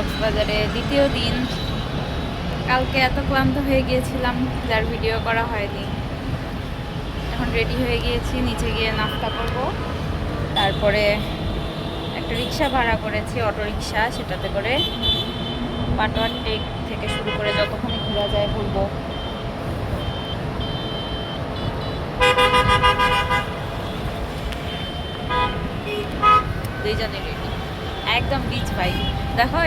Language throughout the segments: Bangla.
কক্সবাজারে দ্বিতীয় দিন। কালকে এত ক্লান্ত হয়ে গিয়েছিলাম যার ভিডিও করা হয়নি। এখন রেডি হয়ে গিয়েছি, নিচে গিয়ে নাস্তা করব। তারপরে একটা রিক্সা ভাড়া করেছি অটো রিক্সা, সেটাতে করে পাটোয়ার টেক থেকে শুরু করে যতক্ষণ ঘোরা যায় ঘুরবো। দুইজনে রেডি একদম বিচ ভাই দেখো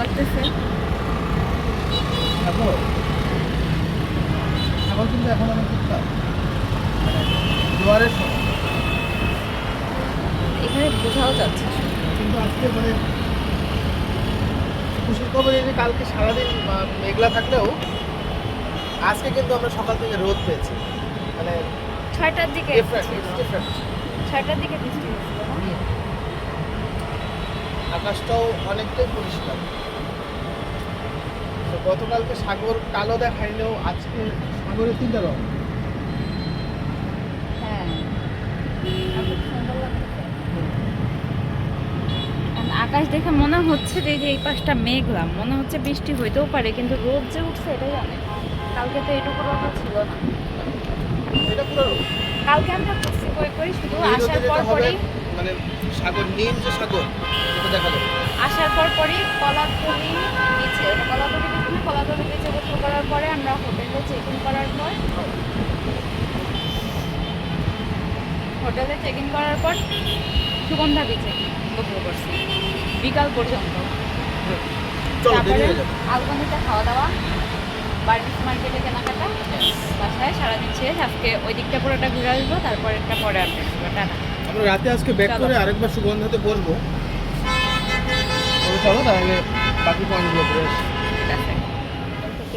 লাগতেছে সাগর কিন্তু এখন অনেক মানে জোয়ারের সময় এখানে বোঝাও যাচ্ছে। কিন্তু আজকে মানে খুশির খবর এই যে কালকে সারাদিন মেঘলা থাকলেও আজকে কিন্তু আমরা সকাল থেকে রোদ পেয়েছি মানে ছয়টার দিকে। ছয়টার দিকে? আকাশটাও অনেকটাই পরিষ্কার। তো গতকালকে সাগর কালো দেখাইলেও আজকে সাগরের তিনটা রং। হ্যাঁ। আকাশ দেখে মনে হচ্ছে যে এই পাশটা মেঘলা মনে হচ্ছে বৃষ্টি হইতেও পারে কিন্তু রোদ যে উঠছে এটাই অনেক। কালকে তো এটুকু রোদও ছিল না। রোদ। কালকে আমরা করছি কই কই শুধু আসার পর পরই মানে সাগর নীল যে সাগর সেটা দেখা যাবে আসার পর পরই কলাতলি বিচে কলাতলি বিচে না কলাতলি বিচে গোসল করার পরে আমরা হোটেলে চেক ইন করার পর হোটেলে চেক ইন করার পর সুগন্ধা বিচে গোসল করছি। বিকাল পর্যন্ত। তারপরে আলবানিতে খাওয়া দাওয়া বার্মিস মার্কেটে কেনাকাটা বাসায় সারাদিন শেষ আজকে ওই দিকটা পুরোটা ঘুরে আসব তারপর একটা পরে আসব টাটা। আমরা রাতে আজকে ব্যাক করে আরেকবার সুগন্ধাতে বসবো চলো তাহলে বাকি পয়েন্টগুলো আসি।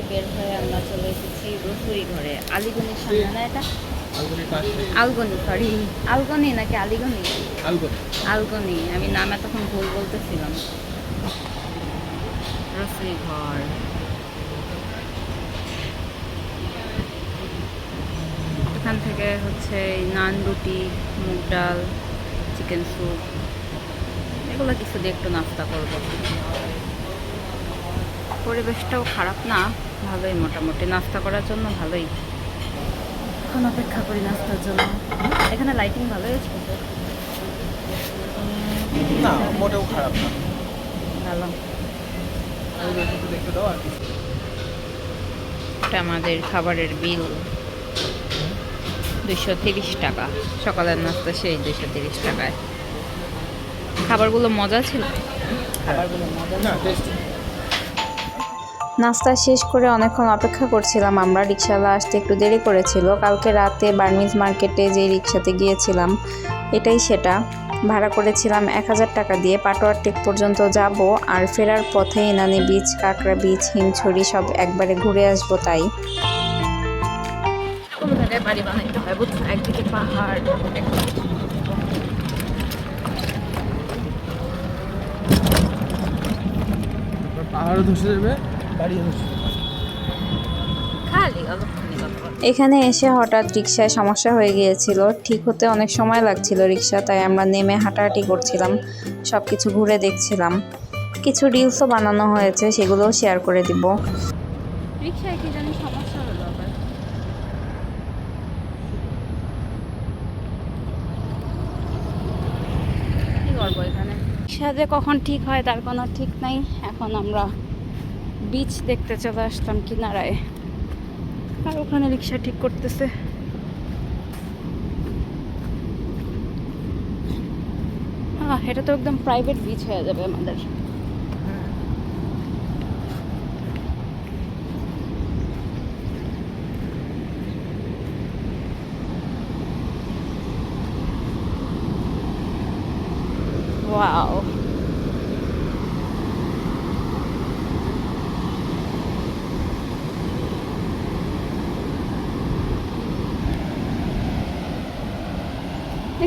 বের হয়ে আমরা চলে এসেছি ঘরে। আলিগনির সামনে না এটা? আলগনি সরি আলগনি নাকি আলিগনি? আলগনি। আলগনি আমি নাম এতক্ষণ ভুল বলতেছিলাম। রসুই ঘর। এখান থেকে হচ্ছে এই নান রুটি মুগ ডাল চিকেন স্যুপ এগুলো কিছু দিয়ে একটু নাস্তা করব। পরিবেশটাও খারাপ না ভালোই মোটামুটি। নাস্তা করার জন্য ভালোই। এখন অপেক্ষা করি নাস্তার জন্য। এখানে লাইটিং ভালোই আছে? না মোটেও খারাপ না। ভালো। এটা আমাদের খাবারের বিল তিরিশ টাকা। সকালের নাস্তা সেই তিরিশ টাকায়। খাবারগুলো মজা ছিল? খাবারগুলো মজা না নাস্তা শেষ করে অনেকক্ষণ অপেক্ষা করছিলাম। আমরা রিক্সাওয়ালা আসতে একটু দেরি করেছিল। কালকে রাতে বার্মিজ মার্কেটে যে রিক্সাতে গিয়েছিলাম এটাই সেটা। ভাড়া করেছিলাম এক হাজার টাকা দিয়ে। পাটোয়ার টেক পর্যন্ত যাব আর ফেরার পথে ইনানি বিচ কাঁকড়া বিচ হিমছড়ি সব একবারে ঘুরে আসব তাই। বাড়ি বানাইতে হয় বুঝছ একদিকে পাহাড় ধসে যাবে ধসে এখানে এসে হঠাৎ রিক্সায় সমস্যা হয়ে গিয়েছিল। ঠিক হতে অনেক সময় লাগছিল রিক্সা তাই আমরা নেমে হাঁটাহাঁটি করছিলাম সব কিছু ঘুরে দেখছিলাম। কিছু রিলসও বানানো হয়েছে সেগুলোও শেয়ার করে দিব। রিক্সায় কি জানি সমস্যা হলো আবার কি করব এখানে রিক্সা যে কখন ঠিক হয় তার কোনো ঠিক নাই। এখন আমরা বিচ দেখতে চলে আসলাম কিনারায়। আর ওখানে রিক্সা ঠিক করতেছে। আহ, এটা তো একদম প্রাইভেট বিচ হয়ে যাবে আমাদের। ওয়াও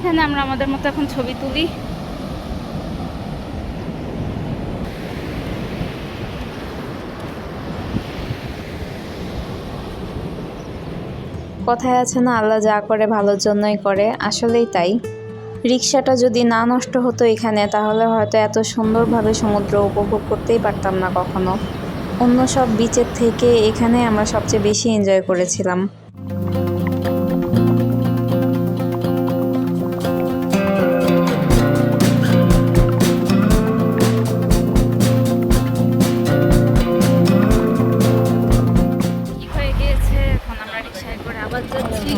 এখানে আমরা আমাদের মতো এখন ছবি তুলি। কথায় আছে না, আল্লাহ যা করে ভালোর জন্যই করে, আসলেই তাই। রিক্সাটা যদি না নষ্ট হতো এখানে, তাহলে হয়তো এত সুন্দরভাবে সমুদ্র উপভোগ করতেই পারতাম না কখনো। অন্য সব বিচের থেকে এখানে আমরা সবচেয়ে বেশি এনজয় করেছিলাম।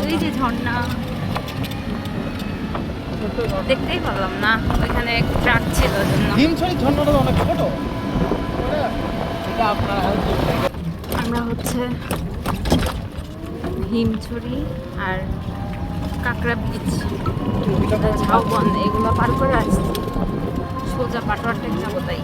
ওই যে ঝর্ণা। দেখতেই পারলাম না ওইখানে ট্রাক ছিল ভীমছড়ি ঝর্ণাটা অনেক ছোট। আমরা হচ্ছে হিমছড়ি আর কাঁকড়া বিচ ঝাউবন এগুলো পার করে আসছি। সোজা পাটোয়ার টেক যাব তাই।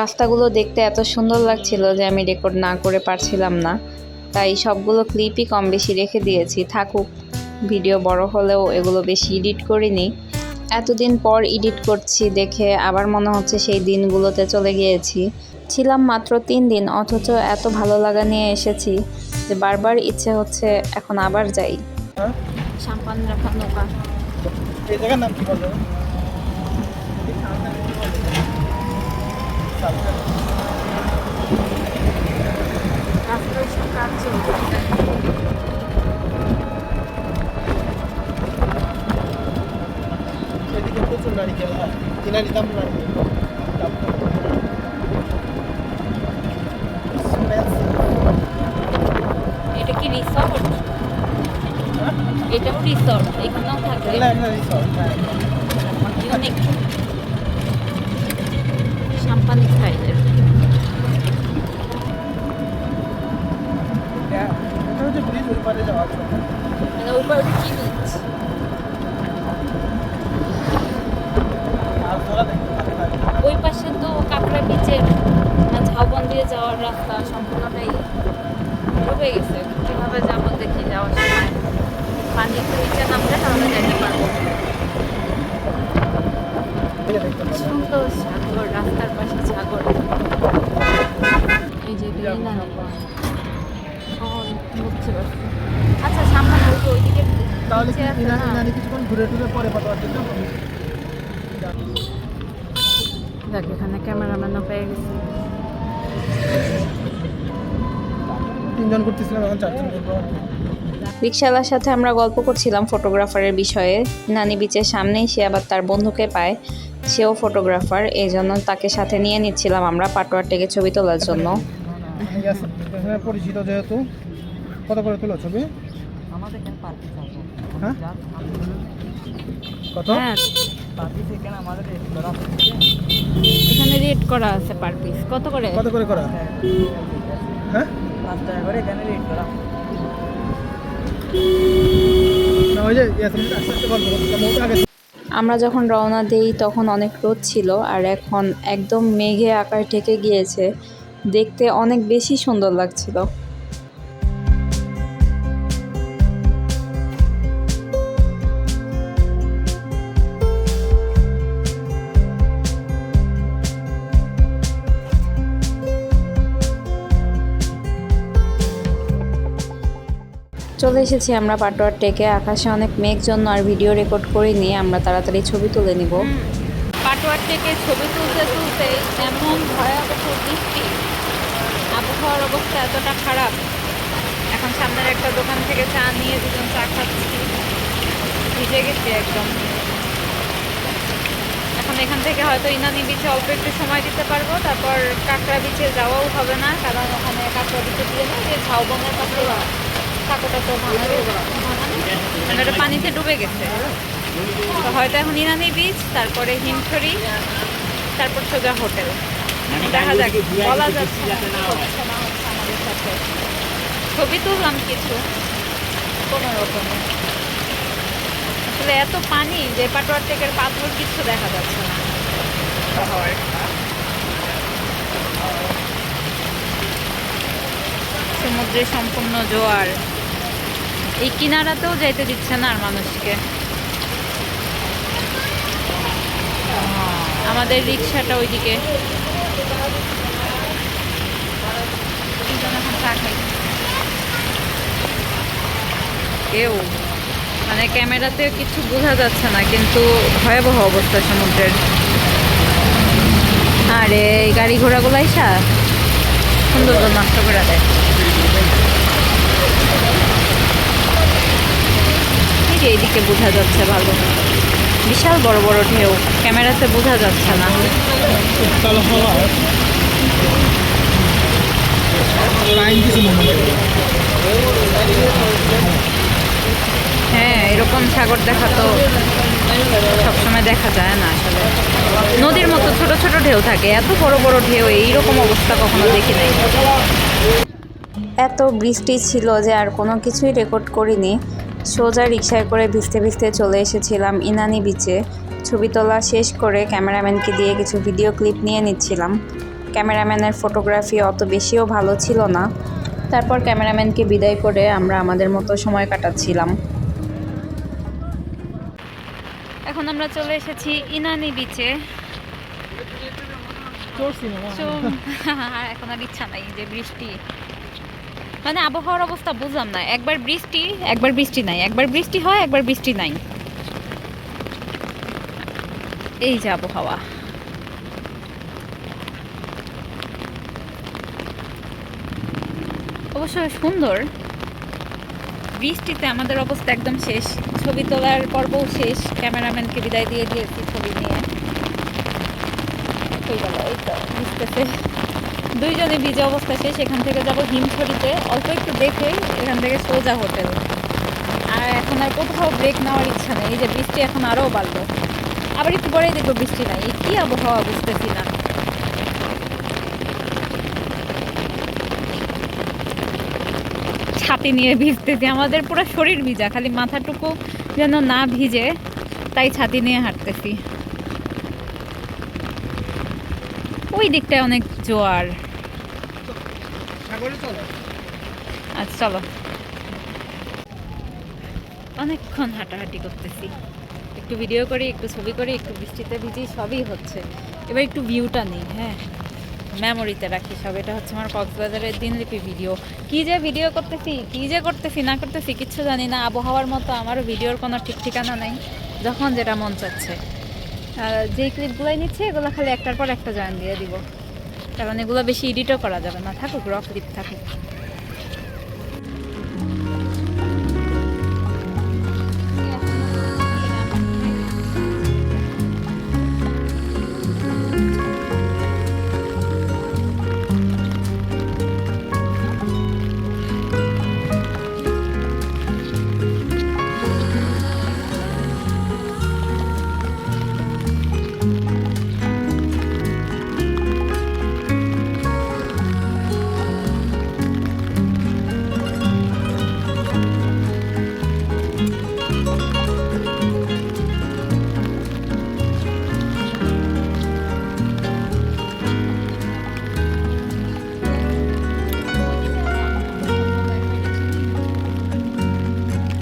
রাস্তাগুলো দেখতে এত সুন্দর লাগছিল যে আমি রেকর্ড না করে পারছিলাম না। তাই সবগুলো ক্লিপই কম বেশি রেখে দিয়েছি। থাকুক ভিডিও বড় হলেও এগুলো বেশি এডিট করিনি। এতদিন পর এডিট করছি দেখে আবার মনে হচ্ছে সেই দিনগুলোতে চলে গিয়েছি। ছিলাম মাত্র তিন দিন অথচ এত ভালো লাগা নিয়ে এসেছি যে বারবার ইচ্ছে হচ্ছে এখন আবার যাই। হ্যাঁ? সাম্পান রাখা নৌকা এই জায়গার নাম কি বলবেন রাস্তায় সব কাজ চলছে এদিকে প্রচুর নারিকেল হ্যাঁ কিনা নিতাম এটা কি রিসর্ট এটাও রিসর্ট এখানেও থাকে রিসর্ট হ্যাঁ ইউনিক সাম্পানি স্টাইলের হ্যাঁ, এটা হচ্ছে ব্রিজ ওই পারে যাওয়ার জন্য মানে ওই পারে কি বিচ ওই পাশে তো কাঁকড়া বিচের ঝাউবন দিয়ে যাওয়ার রাস্তা সম্পূর্ণটাই ডুবে গেছে। কীভাবে যাব দেখি যাওয়ার সময়। পানি একটু নিচে নামলে তাহলে যেতে পারব। সুন্দর সাগর। রাস্তার পাশে সাগর এই যে বুঝতে পারছি আচ্ছা সামনে ওইদিকে তাহলে কিছুক্ষণ ঘুরে টুরে পরে পাঠাবার জন্য দেখ এখানে ক্যামেরাম্যানও পেয়ে গেছি। তিনজন করতেছিলাম এখন চারজন রিক্সাওয়ালার সাথে আমরা গল্প করছিলাম ফটোগ্রাফারের বিষয়ে। নানি বিচের সামনেই সে আবার তার বন্ধুকে পায়। সেও ফটোগ্রাফার এই জন্য তাকে সাথে নিয়ে নিচ্ছিলাম আমরা পাটোয়ার থেকে ছবি তোলার জন্য। এখানে পরিচিত যেহেতু। কত করে তুলো ছবি? এখানে হ্যাঁ? কত? হ্যাঁ। থেকে আমাদের রেট করা এখানে রেট করা আছে পার পিস কত করে? কত করে করা? হ্যাঁ। পাঁচ টাকা করে এখানে রেট করা। না ওই যে আস্তে আস্তে করছিলাম আগে আমরা যখন রওনা দেই, তখন অনেক রোদ ছিল আর এখন একদম মেঘে আকার ঢেকে গিয়েছে। দেখতে অনেক বেশি সুন্দর লাগছিল। চলে এসেছি আমরা পাটোয়ার টেকে আকাশে অনেক মেঘ জন্য আর ভিডিও রেকর্ড করিনি আমরা তাড়াতাড়ি ছবি তুলে নিব। পাটোয়ার থেকে ছবি তুলতে তুলতে এমন ভয়াবহ বৃষ্টি, আবহাওয়ার অবস্থা এতটা খারাপ, এখন সামনের একটা দোকান থেকে চা নিয়ে দুজন চা খাচ্ছি। ভিজে গেছি একদম। এখন এখান থেকে হয়তো ইনানি বিচে অল্প একটু সময় দিতে পারব, তারপর কাঁকড়া বিচে যাওয়াও হবে না, কারণ ওখানে কাঁকড়া বিচে দিয়ে না যে ঝাউবনের পাশে তো ভাঙানো মানে ওটা পানিতে ডুবে গেছে। তো হয়তো এখন ইনানি বিচ তারপরে হিমছড়ি তারপর সোজা হোটেল। দেখা যাক বলা যাচ্ছে ছবি তুললাম কিছু। কোনো রকমে। আসলে এত পানি যে পাটোয়ার টেকের পাথর কিছু দেখা যাচ্ছে না। সমুদ্রে সম্পূর্ণ জোয়ার। এই কিনারাতেও যাইতে দিচ্ছে না আর মানুষকে। আমাদের রিক্সাটা ওইদিকে। কেউ মানে ক্যামেরাতে কিছু বোঝা যাচ্ছে না, কিন্তু ভয়াবহ অবস্থা সমুদ্রের। আরে, এই গাড়ি ঘোড়াগুলো আইসা? সুন্দর নষ্ট করে দেয়। যে এইদিকে বোঝা যাচ্ছে ভালো। বিশাল বড় বড় ঢেউ, ক্যামেরাতে বোঝা যাচ্ছে না। হ্যাঁ এরকম সাগর দেখা তো সবসময় দেখা যায় না আসলে। নদীর মতো ছোট ছোট ঢেউ থাকে, এত বড় বড় ঢেউ, এইরকম অবস্থা কখনো দেখি নাই। এত বৃষ্টি ছিল যে আর কোনো কিছুই রেকর্ড করিনি। সোজা রিক্সায় করে ভিজতে ভিজতে চলে এসেছিলাম ইনানি বিচে। ছবি তোলা শেষ করে ক্যামেরাম্যানকে দিয়ে কিছু ভিডিও ক্লিপ নিয়ে নিচ্ছিলাম। ক্যামেরাম্যানের ফটোগ্রাফি অত বেশিও ভালো ছিল না। তারপর ক্যামেরাম্যানকে বিদায় করে আমরা আমাদের মতো সময় কাটাচ্ছিলাম। এখন আমরা চলে এসেছি ইনানি বিচে। এখন আর ইচ্ছা নাই যে বৃষ্টি। মানে আবহাওয়ার অবস্থা বুঝলাম না। একবার বৃষ্টি একবার বৃষ্টি নাই। একবার বৃষ্টি হয়, একবার বৃষ্টি নাই। এই যে আবহাওয়া। অবশ্য সুন্দর। বৃষ্টিতে আমাদের অবস্থা একদম শেষ। ছবি তোলার পর্বও শেষ। ক্যামেরাম্যানকে বিদায় দিয়ে দিয়েছি ছবি নিয়ে। হয়ে গেল এই তো ভিজতেছে দুইজনে ভিজে অবস্থা শেষ এখান থেকে যাব হিমছড়িতে। অল্প একটু দেখে এখান থেকে সোজা হোটেল। আর এখন আর কোথাও ব্রেক নেওয়ার ইচ্ছা নেই। এই যে বৃষ্টি এখন আরও বাড়লো। আবার একটু পরেই দেখব বৃষ্টি নাই। কী আবহাওয়া বুঝতেছি না। ছাতি নিয়ে ভিজতেছি। আমাদের পুরো শরীর ভিজা। খালি মাথাটুকু যেন না ভিজে, তাই ছাতি নিয়ে হাঁটতেছি। ওই দিকটায় অনেক জোয়ার। আচ্ছা চলো। অনেকক্ষণ হাঁটাহাঁটি করতেছি। একটু ভিডিও করি, একটু ছবি করি, একটু বৃষ্টিতে ভিজি, সবই হচ্ছে। এবার একটু ভিউটা নেই হ্যাঁ? মেমোরিতে রাখি সব, এটা হচ্ছে আমার কক্সবাজারের দিনলিপি ভিডিও কি যে ভিডিও করতেছি, কি যে করতেছি, না করতেছি, কিচ্ছু জানি না। আবহাওয়ার মতো আমারও ভিডিওর কোনো ঠিক ঠিকানা নেই, যখন যেটা মন চাচ্ছে। যেই ক্লিপগুলোই নিচ্ছে, এগুলো খালি একটার পর একটা জয়েন দিয়ে দিব। কারণ এগুলো বেশি এডিটও করা যাবে না থাকুক রক লিপ থাকুক।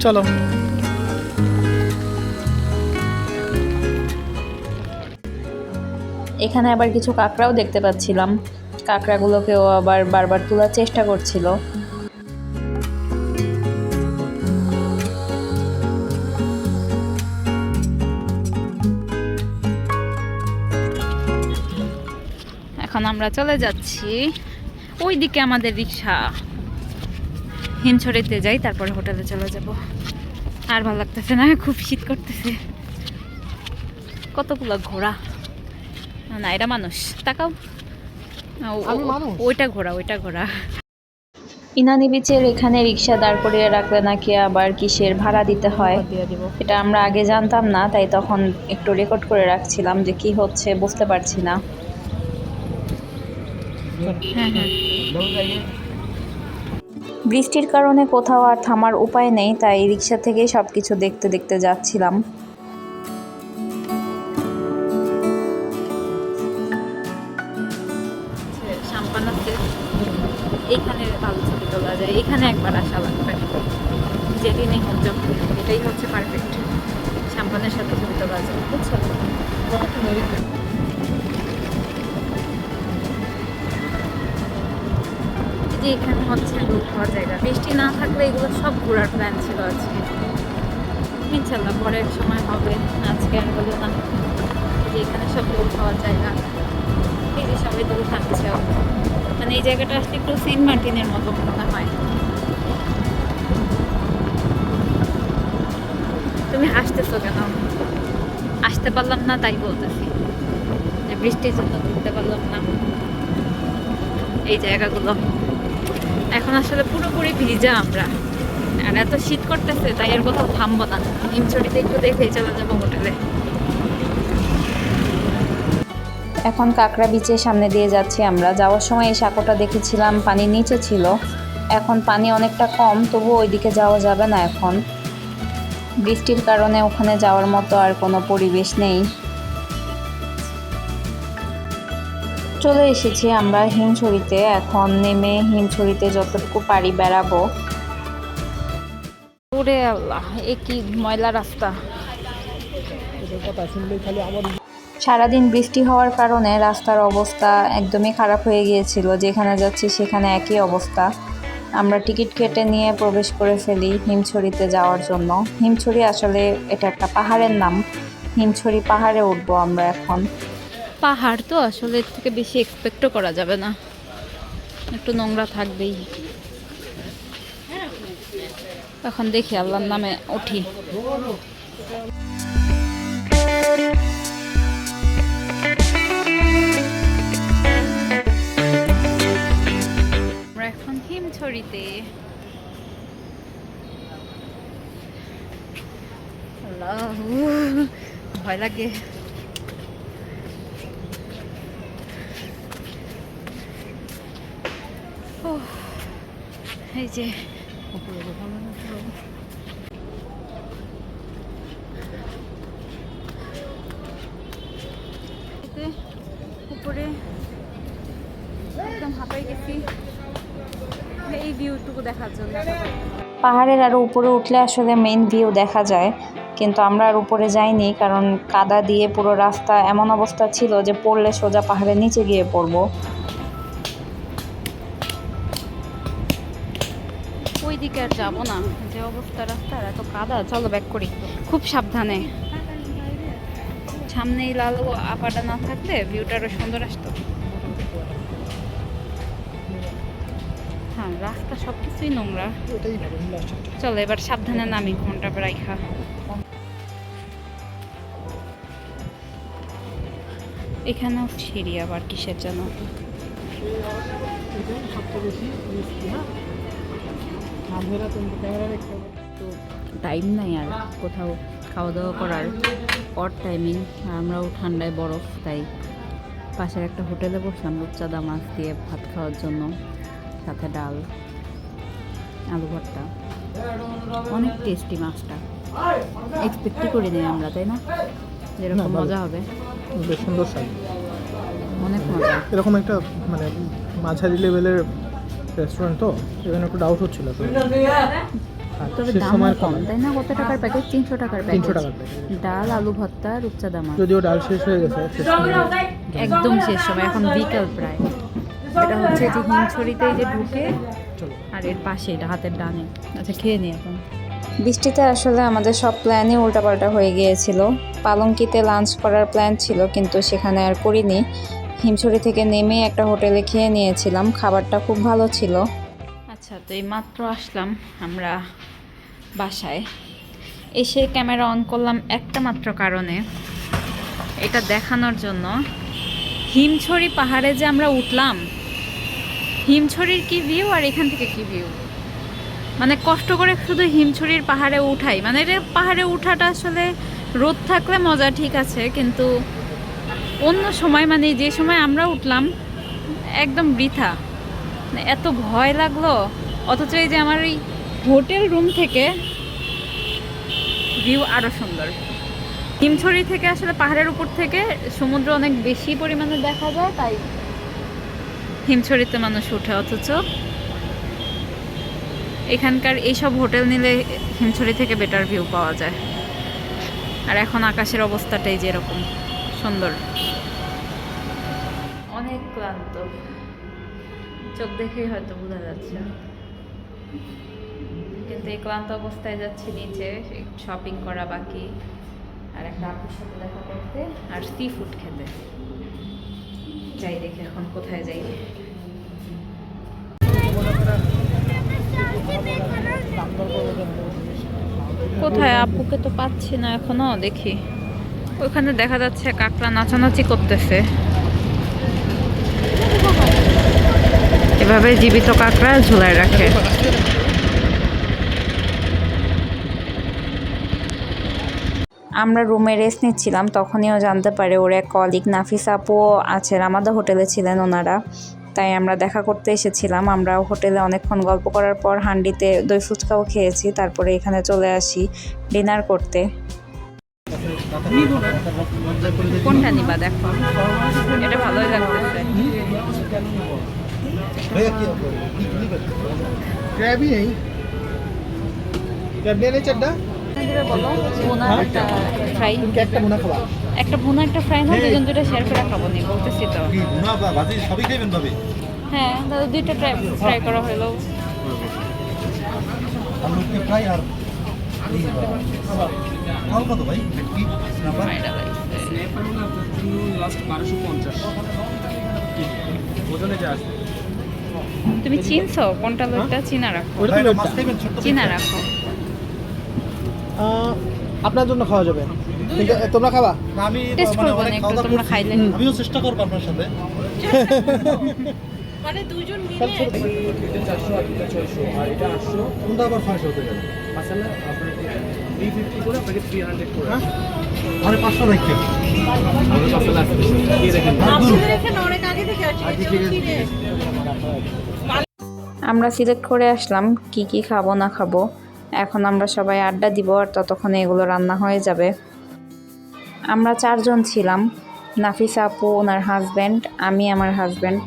চলো। এখানে আবার কিছু কাঁকড়াও দেখতে পাচ্ছিলাম। কাঁকড়াগুলোকেও আবার বারবার তোলার চেষ্টা করছিল। এখন আমরা চলে যাচ্ছি ওই দিকে আমাদের রিক্সা। হিনছড়িতে যাই, তারপরে হোটেলে চলে যাব। আর ভালো লাগতেছে না খুব শীত করতেছে। কতগুলো ঘোড়া? না এটা মানুষ। তাকাও? ওইটা ঘোড়া ওইটা ঘোড়া। ইনানি বিচের এখানে রিক্সা দাঁড় করিয়ে রাখলে নাকি আবার কিসের ভাড়া দিতে হয়? এটা আমরা আগে জানতাম না তাই তখন একটু রেকর্ড করে রাখছিলাম যে কি হচ্ছে বুঝতে পারছি না। হ্যাঁ হ্যাঁ। বৃষ্টির কারণে কোথাও আর থামার উপায় নেই তাই রিক্সা থেকেই সব কিছু দেখতে দেখতে যাচ্ছিলাম। এইখানে ভালো ছবি তোলা যায় এখানে একবার আসা লাগবে। যেটি নেই হচ্ছে এটাই হচ্ছে পারফেক্ট শ্যাম্পানের সাথে ছবি তোলা যায়। বুঝছ যে এখানে হচ্ছে দূর খাওয়ার জায়গা। বৃষ্টি না থাকলে এগুলো সব ঘোরার প্ল্যান ছিল আজকে। ইনশাল্লাহ পরে এক সময় হবে। আজকে আর হলো না। যে এখানে সব দূর খাওয়ার জায়গা। এই যে সবাই দূর থাকছে। মানে এই জায়গাটা আসলে একটু সেন্ট মার্টিনের মতো মনে হয়। তুমি হাসতেছো কেন? আসতে পারলাম না, তাই বলতেছি। বৃষ্টির জন্য ঘুরতে পারলাম না। এই জায়গাগুলো। এখন আসলে পুরোপুরি ভিজা আমরা। আর এত শীত করতেছে, তাই এর কোথাও থামবো না। হিমছড়িতে একটু দেখেই চলে যাব হোটেলে। এখন কাঁকড়া বিচের সামনে দিয়ে যাচ্ছি আমরা। যাওয়ার সময় এই সাঁকোটা দেখেছিলাম পানির নিচে ছিল। এখন পানি অনেকটা কম তবু ওইদিকে যাওয়া যাবে না এখন। বৃষ্টির কারণে ওখানে যাওয়ার মতো আর কোনো পরিবেশ নেই। চলে এসেছি আমরা হিমছড়িতে। এখন নেমে হিমছড়িতে যতটুকু পারি বেড়াবো। ওরে আল্লাহ এ কি ময়লা রাস্তা। সারাদিন বৃষ্টি হওয়ার কারণে রাস্তার অবস্থা একদমই খারাপ হয়ে গিয়েছিল। যেখানে যাচ্ছি সেখানে একই অবস্থা। আমরা টিকিট কেটে নিয়ে প্রবেশ করে ফেলি হিমছড়িতে যাওয়ার জন্য। হিমছড়ি আসলে এটা একটা পাহাড়ের নাম। হিমছড়ি পাহাড়ে উঠবো আমরা এখন। পাহাড় তো, আসলে এর থেকে বেশি এক্সপেক্টও করা যাবে না। একটু নোংরা থাকবেই। এখন দেখি, আল্লাহর নামে উঠি। আমরা এখন হিমছড়িতে। ভয় লাগে। এই যে। উপরে একদম হাঁপাই গেছি। এই ভিউটুকু দেখার জন্য পাহাড়ের আরও উপরে উঠলে আসলে মেইন ভিউ দেখা যায়, কিন্তু আমরা আর উপরে যাইনি, কারণ কাদা দিয়ে পুরো রাস্তা এমন অবস্থা ছিল যে পড়লে সোজা পাহাড়ের নিচে গিয়ে পড়ব। দিকে আর যাব না। যে অবস্থা রাস্তার, এত কাদা। চলো ব্যাক করি। খুব সাবধানে। সামনেই লাল আপাটা না থাকলে ভিউটা আরও সুন্দর আসতো। হ্যাঁ রাস্তা সব কিছুই নোংরা। চলো, এবার সাবধানে নামি ঘণ্টা রাইখা। এখানেও সিঁড়ি আবার কিসের জন্য সবচেয়ে বেশি তো টাইম নাই আর কোথাও খাওয়া দাওয়া করার অড টাইমিং আর আমরাও ঠান্ডায় বরফ তাই পাশের একটা হোটেলে বসলাম রূপচাঁদা মাছ দিয়ে ভাত খাওয়ার জন্য সাথে ডাল আলু ভর্তা। অনেক টেস্টি মাছটা। এক্সপেক্টই করিনি আমরা তাই না? যেরকম মজা হবে। বেশ সুন্দর অনেক মজা। এরকম একটা মানে মাঝারি লেভেলের রেস্টুরেন্ট তো এখানে একটু ডাউট হচ্ছিল তবে কম তাই না? কত টাকার প্যাকেজ তিনশো টাকার প্যাকেজ তিনশো টাকার প্যাকেজ ডাল আলু ভর্তা রূপচাঁদা মাছ যদিও ডাল শেষ হয়ে গেছে একদম শেষ সময় এখন বিকেল প্রায়। এটা হচ্ছে যে হিমছড়িতে যে ঢুকে আর এর পাশে এটা হাতের ডানে। আচ্ছা খেয়ে নি এখন। বৃষ্টিতে আসলে আমাদের সব প্ল্যানই উল্টাপাল্টা হয়ে গিয়েছিল। পালঙ্কিতে লাঞ্চ করার প্ল্যান ছিল কিন্তু সেখানে আর করিনি। হিমছড়ি থেকে নেমে একটা হোটেলে খেয়ে নিয়েছিলাম। খাবারটা খুব ভালো ছিল। আচ্ছা তো এই মাত্র আসলাম আমরা বাসায়। এসে ক্যামেরা অন করলাম একটা মাত্র কারণে। এটা দেখানোর জন্য। হিমছড়ি পাহাড়ে যে আমরা উঠলাম, হিমছড়ির কি ভিউ আর এখান থেকে কি ভিউ মানে কষ্ট করে শুধু হিমছড়ির পাহাড়ে উঠাই। মানে পাহাড়ে উঠাটা আসলে রোদ থাকলে মজা ঠিক আছে, কিন্তু অন্য সময় মানে যে সময় আমরা উঠলাম, একদম বৃথা। মানে এত ভয় লাগল, অথচ এই যে আমার এই হোটেল রুম থেকে ভিউ আরও সুন্দর। হিমছড়ি থেকে আসলে পাহাড়ের উপর থেকে সমুদ্র অনেক বেশি পরিমাণে দেখা যায়, তাই হিমছড়িতে মানুষ উঠে, অথচ এখানকার এইসব হোটেল নিলে হিমছড়ি থেকে বেটার ভিউ পাওয়া যায়। আর এখন আকাশের অবস্থাটাই যেরকম। সুন্দর। অনেক ক্লান্ত। চোখ দেখেই হয়তো বোঝা যাচ্ছে। কিন্তু এই ক্লান্ত অবস্থায় যাচ্ছি নিচে শপিং করা বাকি আর একটা আপুর সাথে দেখা করতে আর সি ফুড খেতে। যাই দেখি এখন কোথায় যাই। কোথায়? আপুকে তো পাচ্ছি না এখনও দেখি। ওখানে দেখা যাচ্ছে কাকড়া নাচানাচি করতেছে। এভাবে জীবিত কাকড়া ঝুলায় রাখে। আমরা রুমে রেস্ট নিচ্ছিলাম তখনইও জানতে পারে ওর এক কলিগ নাফিস আপুও আছেন, আমাদের হোটেলে ছিলেন ওনারা। তাই আমরা দেখা করতে এসেছিলাম আমরা হোটেলে অনেকক্ষণ গল্প করার পর হান্ডিতে দই ফুচকাও খেয়েছি, তারপরে এখানে চলে আসি ডিনার করতে। নিব না। কোনটা নিবা দেখো। এটা ভালোই লাগতেছে। ফ্রাই একটা ভুনা একটা ভুনা একটা ফ্রাই না দুজন দুটো শেয়ার করে খাব নি বলতেছি তো। হ্যাঁ দাদা দুইটা ফ্রাই করা হলো। কত ভাই? কি নাম্বার ফ্রাইডা লাগছে। লাস্ট বারোশো পঞ্চাশ। ওজনে যা আছে। তুমি চিনছো? কোনটা লোকটা? চিনা রাখো। চিনা রাখো। আপনার জন্য খাওয়া যাবে। তোমরা খাবা? আমি টেস্ট মানে করব না একটু তোমরা খাইলে আমিও চেষ্টা করব আপনার সাথে। এটা চারশো আর এটা ছয়শো। আর এটা আটশো। কোনটা আবার ছয়শো হতে যাবে? মাসালা আপনার থ্রি ফিফটি করে আপনাকে থ্রি হান্ড্রেড করে। আরে পাঁচশো রাখতে আমাদের মাসালা আছে দিয়ে দেখেন। আমরা সিলেক্ট করে আসলাম কি কি খাব না খাব। এখন আমরা সবাই আড্ডা দিব আর ততক্ষণে এগুলো রান্না হয়ে যাবে। আমরা চারজন ছিলাম নাফিসা আপু ওনার হাজব্যান্ড আমি আমার হাজব্যান্ড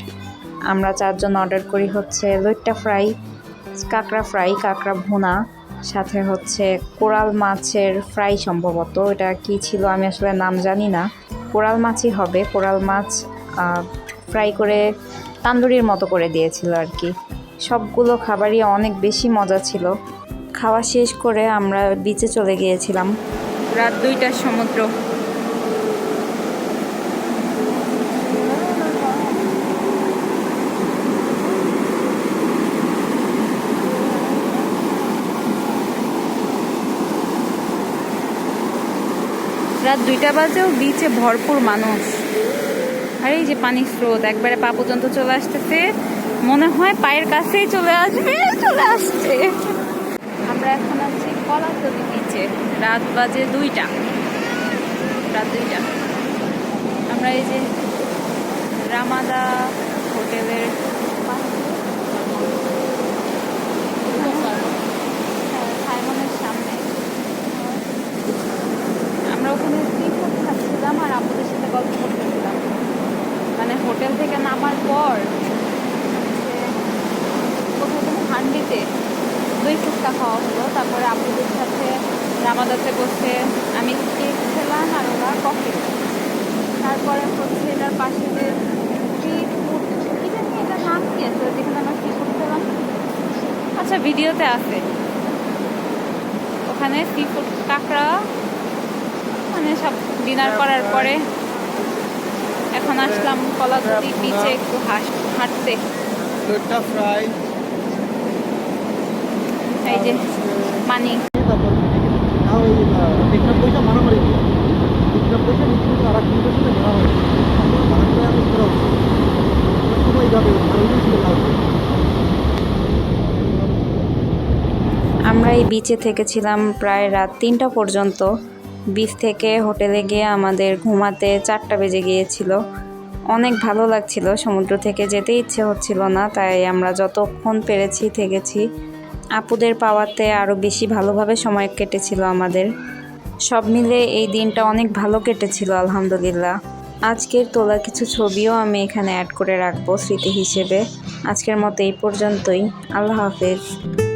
আমরা চারজন অর্ডার করি হচ্ছে লইট্টা ফ্রাই, কাঁকড়া ফ্রাই, কাঁকড়া ভুনা, সাথে হচ্ছে কোরাল মাছের ফ্রাই সম্ভবত। এটা কি ছিল আমি আসলে নাম জানি না। কোরাল মাছই হবে। কোরাল মাছ ফ্রাই করে তান্দুরির মতো করে দিয়েছিল আর কি। সবগুলো খাবারই অনেক বেশি মজা ছিল। খাওয়া শেষ করে আমরা বিচে চলে গিয়েছিলাম। রাত দুইটার সমুদ্র। রাত দুইটা বাজেও বিচে ভরপুর মানুষ। আর এই যে পানির স্রোত, একবারে পা পর্যন্ত চলে আসতেছে। মনে হয় পায়ের কাছেই চলে আসবে চলে আসছে। আমরা এখন আছি কলাতলি বিচে রাত বাজে দুইটা। রাত দুইটা। আমরা এই যে রামাদা হোটেলের পাশে হ্যাঁ, সাইমনের সামনে আমরা ওখানে সি ফুড খাচ্ছিলাম আর আপুদের সাথে গল্প করতেছিলাম মানে হোটেল থেকে নামার পর কোথাও হান্ডিতে দই ফুচকা খাওয়া হলো। তারপরে আপুদের সাথে রামাদাতে বসে আমি কেক খেলাম আর ওরা কফি। তারপরে হচ্ছে এটার পাশে যে সি ফুড কি নাম কি আছে, যেখানে আমরা সি ফুড খেলাম? আচ্ছা ভিডিওতে আছে। ওখানে সি ফুড কাঁকড়া মানে সব ডিনার করার পরে এখন আসলাম কলাতলি বিচে একটু হাঁটতে। এই যে মানি আমরা এই বিচে থেকেছিলাম প্রায় রাত তিনটা পর্যন্ত। বিচ থেকে হোটেলে গিয়ে আমাদের ঘুমাতে চারটা বেজে গিয়েছিল। অনেক ভালো লাগছিল, সমুদ্র থেকে যেতে ইচ্ছে হচ্ছিল না, তাই আমরা যতক্ষণ পেরেছি থেকেছি। আপুদের পাওয়াতে আরও বেশি ভালোভাবে সময় কেটেছিল আমাদের। সব মিলে এই দিনটা অনেক ভালো কেটেছিল, আলহামদুলিল্লাহ। আজকের তোলা কিছু ছবিও আমি এখানে অ্যাড করে রাখব স্মৃতি হিসেবে। আজকের মতো এই পর্যন্তই। আল্লাহ হাফেজ।